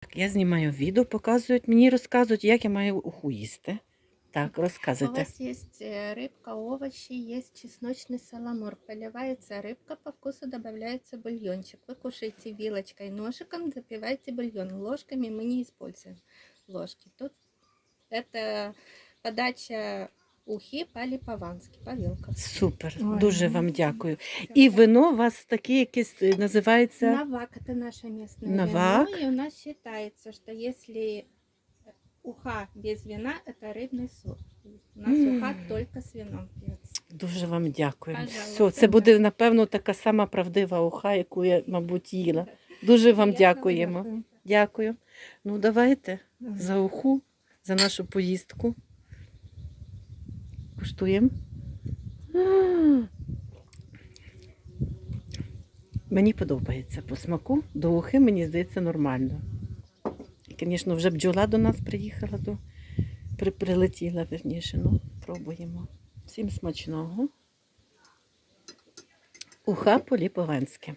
Так, я знімаю відео, показують, мені розказують, як я маю уху їсти. Так, У розказуйте. вас есть э, рыбка, овощи, есть чесночный саламур. Поливается рыбка, по вкусу добавляется бульончик. Вы кушаете вилочкой, ножиком, запиваете бульон. Ложками мы не используем ложки. Тут это подача ухи по-липовански, по вилкам. Супер, Ой, дуже ну, вам дякую. І вино у вас таке якесь е, називається. Навак это наше местное Навак. вино. И у нас считается, что если уха без вина, это рыбный суп. У нас М. уха только с вином пьется. Дуже вам дякую. Пожалуйста. Все, це буде, напевно, така сама правдива уха, яку я, мабуть, їла. Дуже вам Приятного дякуємо. дякую. Дякую. Ну, давайте Давай. за уху, за нашу поїздку. Куштуємо. Мені подобається по смаку. До ухи, мені здається, нормально. Звісно, вже бджола до нас приїхала, до, при, прилетіла, верніше. Ну, пробуємо. Всім смачного. Уха по-ліповенськи.